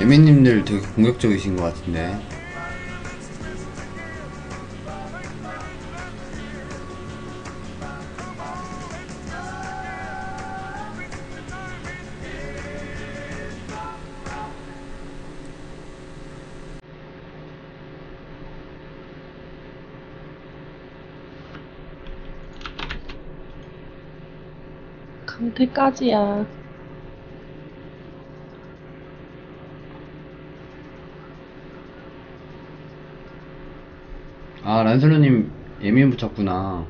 예매님들 되게 공격적이신 것 같은데. 강태까지야. 아, 란슬로님 예민 붙였구나.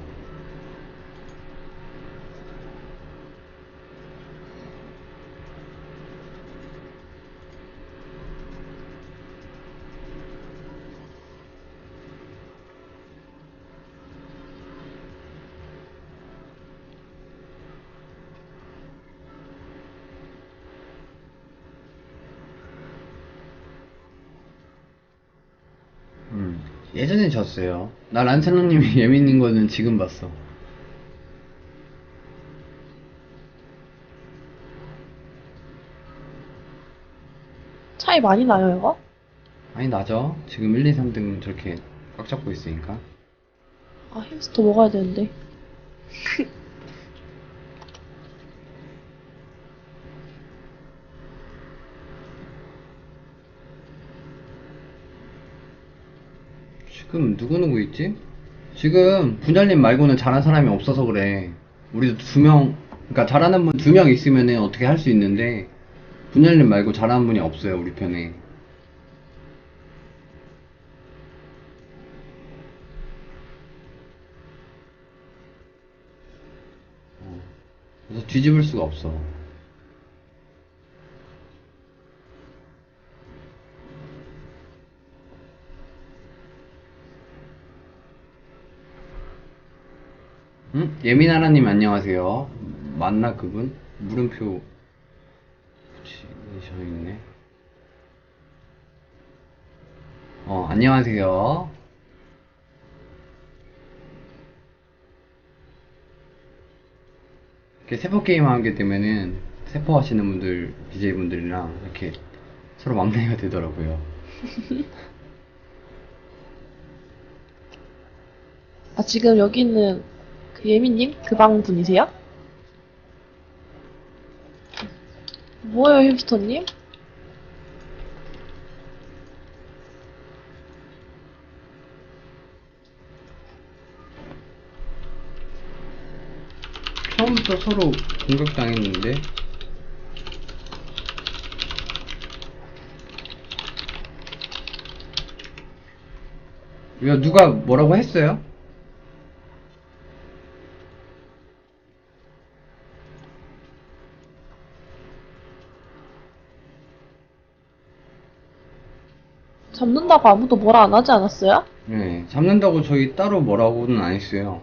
음, 졌어요. 나 란첼로님이 예민인 거는 지금 봤어. 차이 많이 나요, 이거? 아니, 나죠? 지금 1, 2, 3등 저렇게 꽉 잡고 있으니까. 아, 햄스터 먹어야 되는데. 지금 누구누구 있지? 지금 분열님 말고는 잘한 사람이 없어서 그래. 우리도 두 명, 그러니까 잘하는 분 두 명 있으면은 어떻게 할 수 있는데, 분열님 말고 잘하는 분이 없어요, 우리 편에. 어, 그래서 뒤집을 수가 없어. 응? 예민하라님 안녕하세요. 맞나 그분? 물음표 붙이셔 있네. 어, 안녕하세요. 이렇게 세포 게임 하게 되면은 세포 하시는 분들, BJ분들이랑 이렇게 서로 막내가 되더라고요. 아, 지금 여기 있는 그 예민님? 그 방 분이세요? 뭐예요, 햄스터님? 처음부터 서로 공격당했는데 왜 누가 뭐라고 했어요? 잡는다고 아무도 뭐라 안 하지 않았어요? 네, 잡는다고 저희 따로 뭐라고는 안 했어요.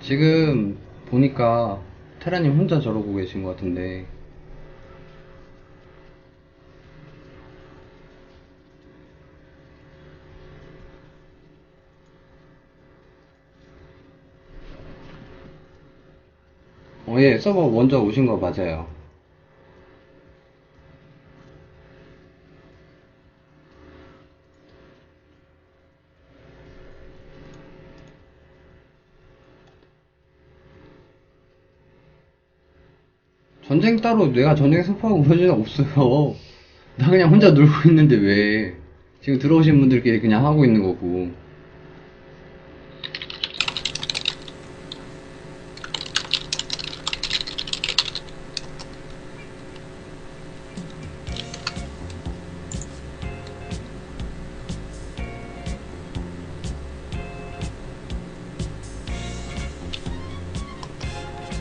지금 보니까 테라님 혼자 저러고 계신 것 같은데 어, 예, 서버 먼저 오신 거 맞아요. 전쟁 따로 내가 전쟁 선포하고 그런 적 없어요. 나 그냥 혼자 놀고 있는데 왜. 지금 들어오신 분들끼리 그냥 하고 있는 거고.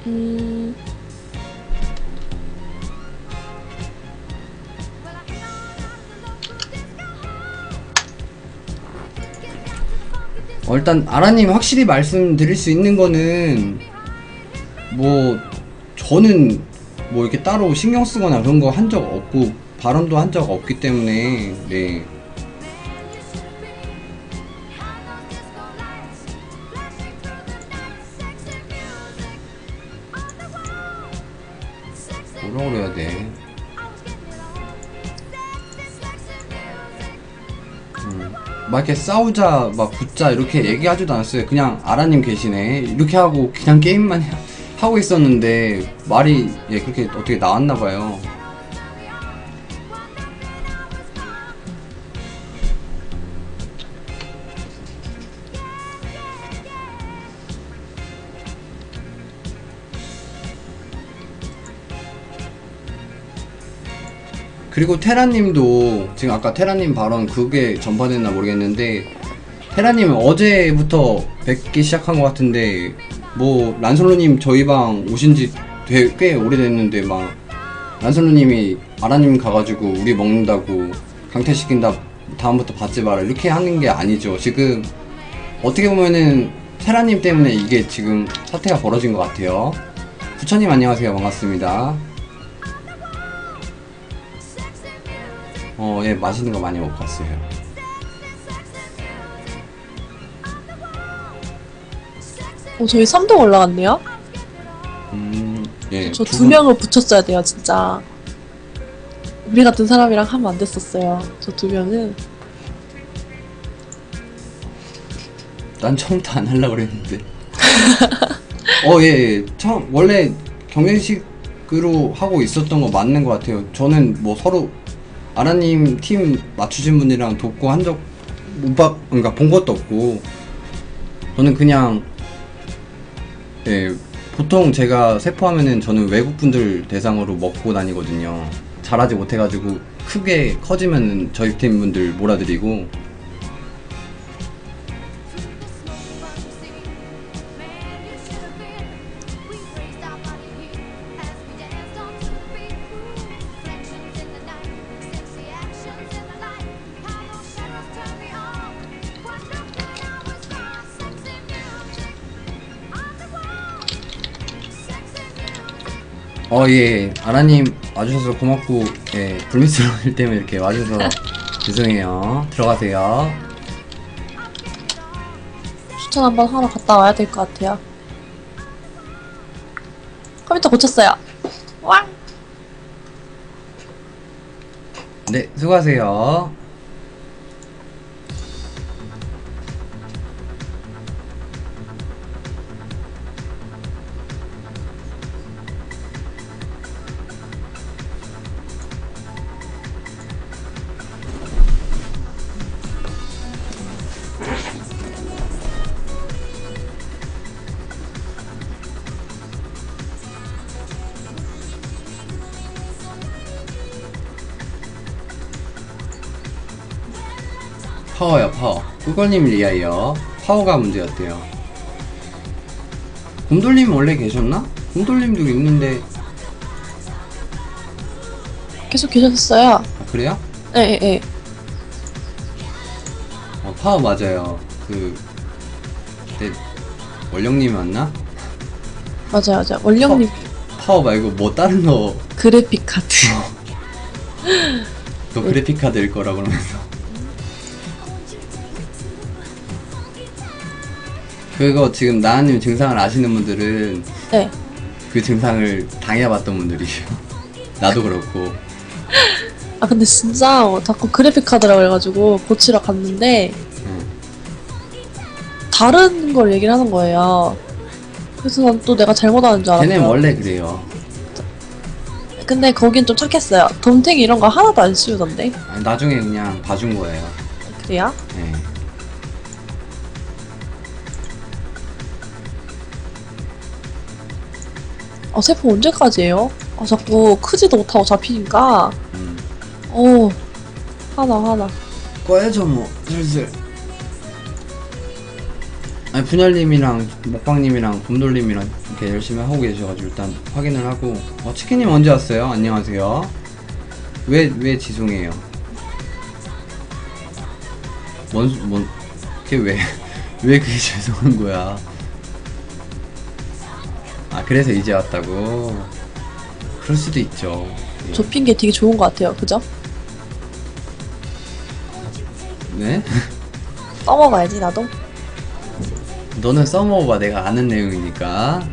음, 어, 일단 아라님 확실히 말씀드릴 수 있는 거는 뭐 저는 뭐 이렇게 따로 신경 쓰거나 그런 거 한 적 없고 발언도 한 적 없기 때문에 네. 막 이렇게 싸우자, 막 붙자 이렇게 얘기하지도 않았어요. 그냥 아라님 계시네 이렇게 하고 그냥 게임만 해- 하고 있었는데 말이 예 그렇게 어떻게 나왔나 봐요. 그리고 테라님도 지금 아까 테라님 발언 그게 전파됐나 모르겠는데 테라님은 어제부터 뵙기 시작한 것 같은데 뭐 란솔로님 저희 방 오신지 되- 꽤 오래됐는데 막 란솔로님이 아라님 가가지고 우리 먹는다고 강퇴시킨다 다음부터 받지 마라 이렇게 하는 게 아니죠. 지금 어떻게 보면은 테라님 때문에 이게 지금 사태가 벌어진 것 같아요. 부처님 안녕하세요. 반갑습니다 어, 예, 맛있는 거 많이 먹고 왔어요. 어, 저희 3동 올라갔네요? 음, 예. 저두두 분- 명을 붙였어야 돼요, 진짜. 우리 같은 사람이랑 하면 안 됐었어요. 저 두 명은. 난 처음부터 안 하려고 그랬는데. 어, 예, 예. 처음, 원래 경연식으로 하고 있었던 거 맞는 것 같아요. 저는 뭐 서로 아라님 팀 맞추신 분이랑 돕고 한 적, 못 봐, 그러니까 본 것도 없고. 저는 그냥, 예, 보통 제가 세포하면은 저는 외국 분들 대상으로 먹고 다니거든요. 잘하지 못해가지고 크게 커지면은 저희 팀 분들 몰아드리고. 어, 예. 아라님 와주셔서 고맙고, 예. 불미스러운 일 때문에 이렇게 와주셔서 죄송해요. 들어가세요. 추천 한번 하러 갔다 와야 될 것 같아요. 컴퓨터 고쳤어요. 왕! 네, 수고하세요. 파워요, 파워. 꿀꿀님 리아이요. 파워가 문제였대요. 곰돌님 원래 계셨나? 곰돌님도 있는데, 계속 계셨어요. 아, 그래요? 예, 예, 예. 어, 파워 맞아요. 그, 그때, 원령님이 왔나? 맞아요, 맞아요. 원령님 파워 말고 뭐 다른 거, 그래픽 카드. 또 그래픽 카드일 거라 그러면서. 그거 지금 나은님 증상을 아시는 분들은 네. 그 증상을 당해봤던 분들이에요. 나도 그렇고. 아, 근데 진짜 어, 자꾸 그래픽 카드라 그래가지고 고치러 갔는데 응. 다른 걸 얘기를 하는 거예요. 그래서 난 또 내가 잘못하는 줄 걔는 알았어요. 원래 그래요. 근데 거긴 좀 착했어요. 덤탱이 이런 거 하나도 안 씌우던데. 아니, 나중에 그냥 봐준 거예요. 그래요? 네. 아, 세포 언제까지예요? 아, 자꾸 크지도 못하고 잡히니까. 음. 어, 하나, 하나. 꺼야죠 뭐 슬슬. 아니 분열님이랑 먹방님이랑 곰돌님이랑 이렇게 열심히 하고 계셔가지고 일단 확인을 하고 어 치킨님 언제 왔어요? 안녕하세요. 왜 왜 지송해요? 뭔 뭔 그게 왜 왜 그게 죄송한 거야? 아 그래서 이제 왔다고? 그럴 수도 있죠. 예. 좁힌 게 되게 좋은 것 같아요. 그죠? 네? 써먹어야지, 나도. 너는 써먹어봐 내가 아는 내용이니까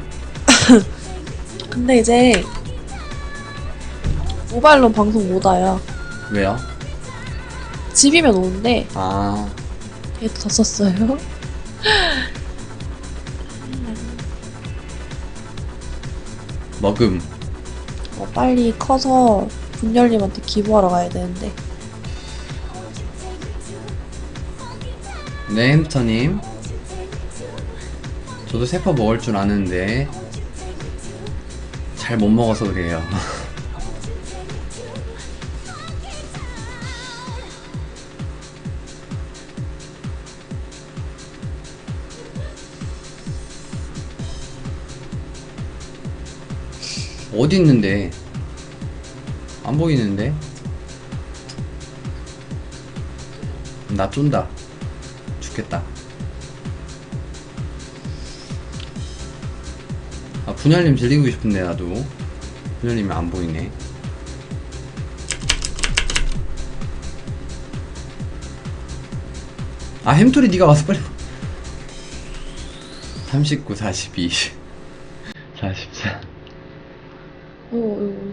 근데 이제 모바일로 방송 못 와요. 왜요? 집이면 오는데 아 얘도 다 썼어요. 먹음 어, 빨리 커서 분열님한테 기부하러 가야 되는데. 네 햄스터님. 저도 세퍼 먹을 줄 아는데 잘 못 먹어서 그래요 어디 있는데 안 보이는데 나 쫀다 죽겠다. 아 분열님 들리고 싶은데 나도 분열님이 안 보이네. 아 햄토리 네가 와서 빨리. 39, 42, 어, 어,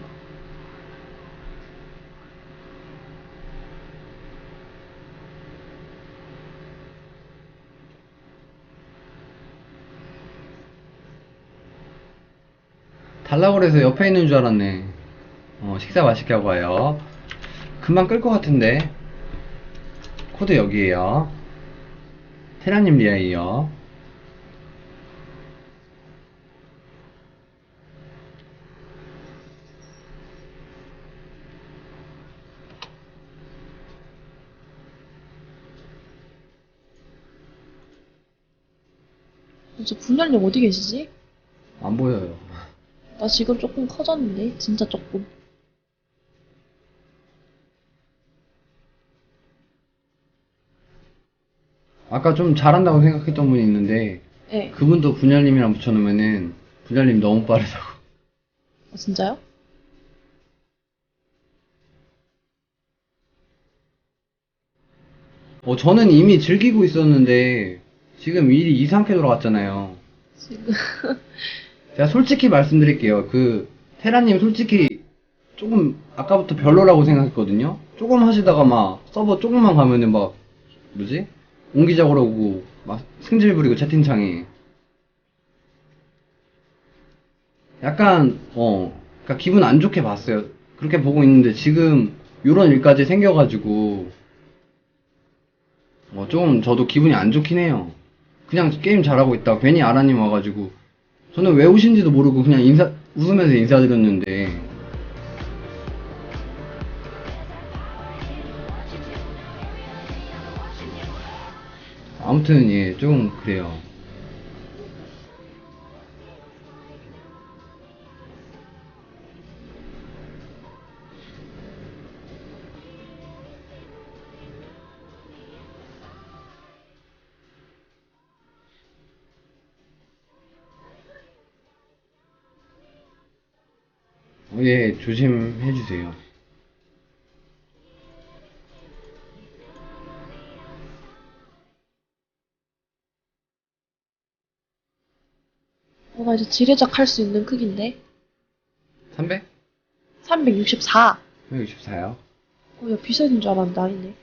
달라고 그래서 옆에 있는 줄 알았네. 어, 식사 맛있게 하고 와요. 금방 끌 것 같은데. 코드 여기에요. 테라님 리아이요. 어. 저 분열님 어디 계시지? 안 보여요. 나 지금 조금 커졌는데 진짜 조금. 아까 좀 잘한다고 생각했던 분이 있는데, 네. 그분도 분열님이랑 붙여놓으면은, 분열님 너무 빠르다고. 아, 진짜요? 어, 저는 이미 즐기고 있었는데, 지금 일이 이상하게 돌아갔잖아요. 지금 제가 솔직히 말씀드릴게요. 그, 테라님 솔직히 조금 아까부터 별로라고 생각했거든요? 조금 하시다가 막 서버 조금만 가면은 막, 뭐지? 옹기자 그러고, 막 승질 부리고 채팅창에. 약간, 어, 그니까 기분 안 좋게 봤어요. 그렇게 보고 있는데 지금 요런 일까지 생겨가지고, 어, 좀 저도 기분이 안 좋긴 해요. 그냥 게임 잘하고 있다. 괜히 아라님 와가지고, 저는 왜 오신지도 모르고 그냥 인사, 웃으면서 인사드렸는데. 아무튼, 예, 좀, 그래요. 조심해 주세요. 어, 나 이제 지뢰작 할 수 있는 크기인데 300? 364. 164요? 어, 야 비싸진 줄 알았는데 아니네.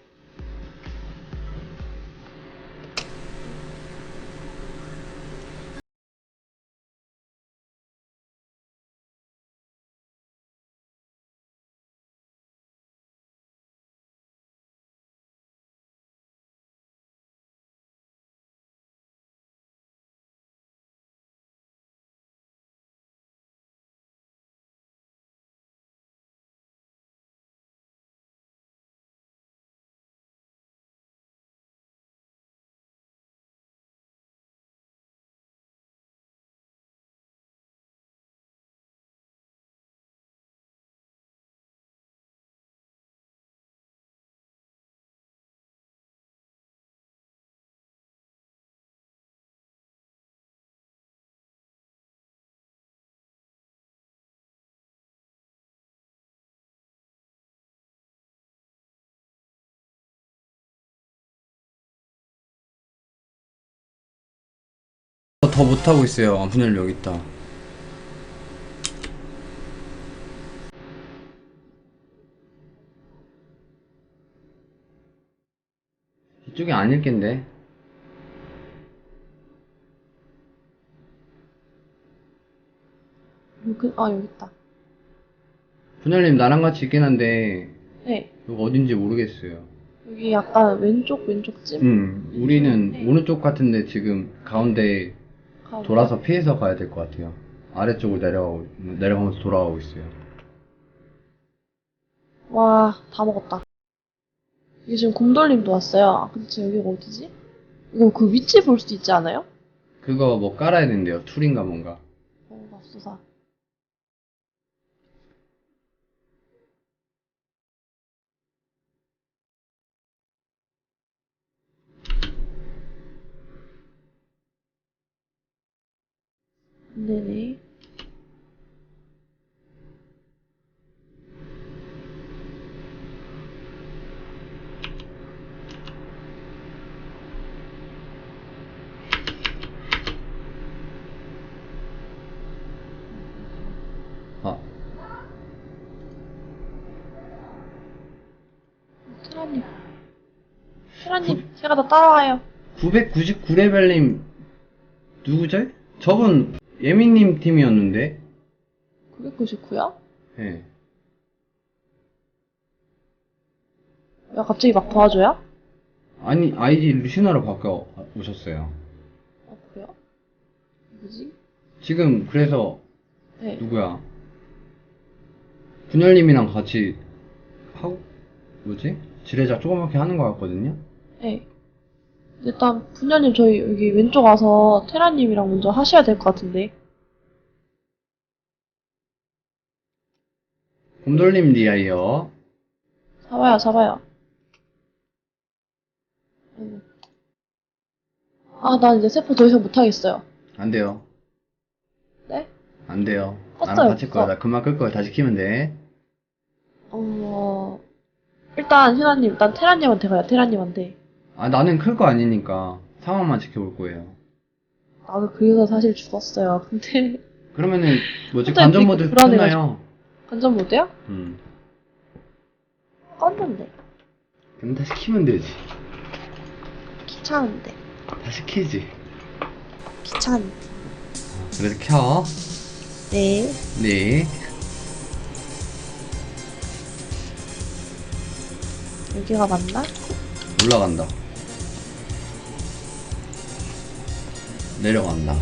어, 더 못하고 있어요. 아, 분열 여기 있다. 이쪽이 아닐 겐데. 여기, 아, 여기 있다. 분열님 나랑 같이 있긴 한데, 네. 여기 어딘지 모르겠어요. 여기 약간 왼쪽, 왼쪽 찜? 음, 우리는 네. 오른쪽 같은데 지금 가운데 돌아서 피해서 가야 될 것 같아요. 아래쪽으로 내려가고, 내려가면서 돌아가고 있어요. 와, 다 먹었다. 이게 지금 곰돌림도 왔어요. 아, 근데 여기가 어디지? 이거 그 위치 볼 수 있지 않아요? 그거 뭐 깔아야 된대요. 툴인가 뭔가. 어, 맙소사. 네네. 아, 테라님. 테라님, 제가 더 따라와요. 999레벨님, 누구죠? 저분, 예민님 팀이었는데? 999야? 예. 야, 갑자기 막 도와줘요? 아니, 아이디 루시나로 바꿔 오셨어요. 어, 그래요? 뭐지? 지금, 그래서, 네. 누구야? 분열님이랑 같이, 하고, 뭐지? 지뢰작 조그맣게 하는 것 같거든요? 네. 일단, 분녀님, 저희 여기 왼쪽 와서 테라님이랑 먼저 하셔야 될 것 같은데. 곰돌님 리아이어. 잡아요, 잡아요. 아, 난 이제 세포 더 이상 못하겠어요. 안 돼요. 네? 안 돼요. 껐어요, 나랑 같이 거야. 껐어. 나 금방 끌 거야. 다시 키면 돼. 어, 일단, 휴나님, 일단 테라님한테 가요, 테라님한테. 아, 나는 클 거 아니니까 상황만 지켜볼 거예요. 나도 그래서 사실 죽었어요. 근데, 그러면은, 뭐지? 갑자기 관전 모드 불안해가지고. 켰나요? 관전 못해요? 음. 껐는데. 그럼 다시 키면 되지. 귀찮은데. 다시 키지. 귀찮은데. 그래서 켜. 네. 네. 여기가 맞나? 올라간다. 내려간다.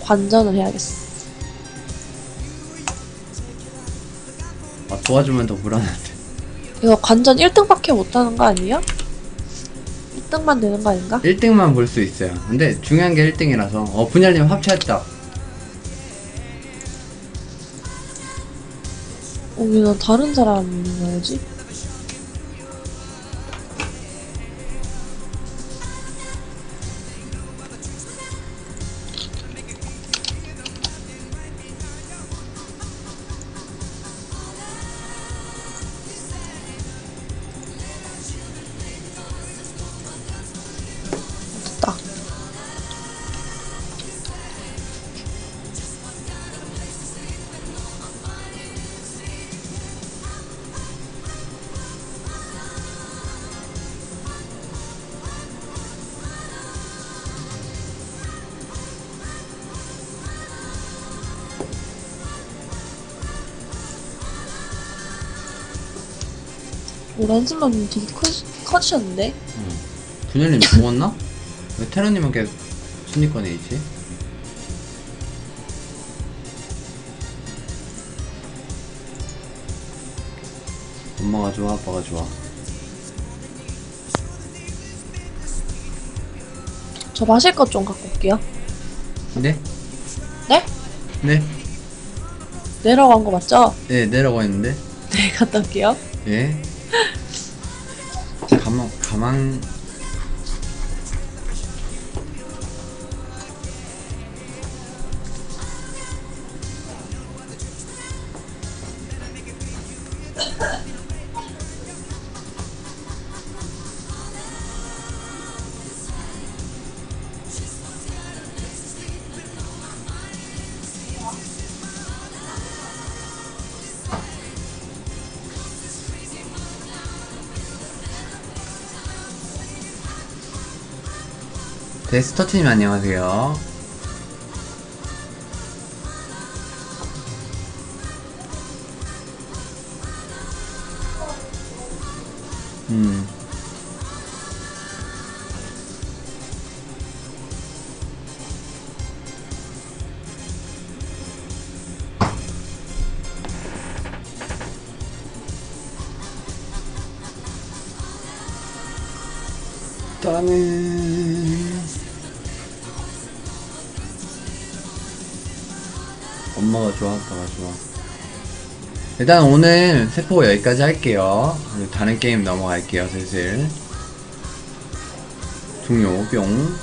관전을 해야겠어. 아, 도와주면 더 불안한데. 이거 관전 1등밖에 못하는 거 아니에요? 1등만 되는 거 아닌가? 1등만 볼 수 있어요. 근데 중요한 게 1등이라서. 어, 분열님 합체했다. 어, 왜난 다른 사람이 있는 거지? 오, 란슬런 되게 커, 커지셨는데? 분열님 죽었나? 왜 테러님은 계속 순위권에 있지? 엄마가 좋아, 아빠가 좋아. 저 마실 것 좀 갖고 올게요. 네? 네? 네? 내려간 거 맞죠? 네, 내려가 있는데. 네, 갔다 올게요. 예. 가만 가만. 데스터티님 안녕하세요. 음. 일단 오늘 세포 여기까지 할게요. 다른 게임 넘어갈게요 슬슬. 종료 뿅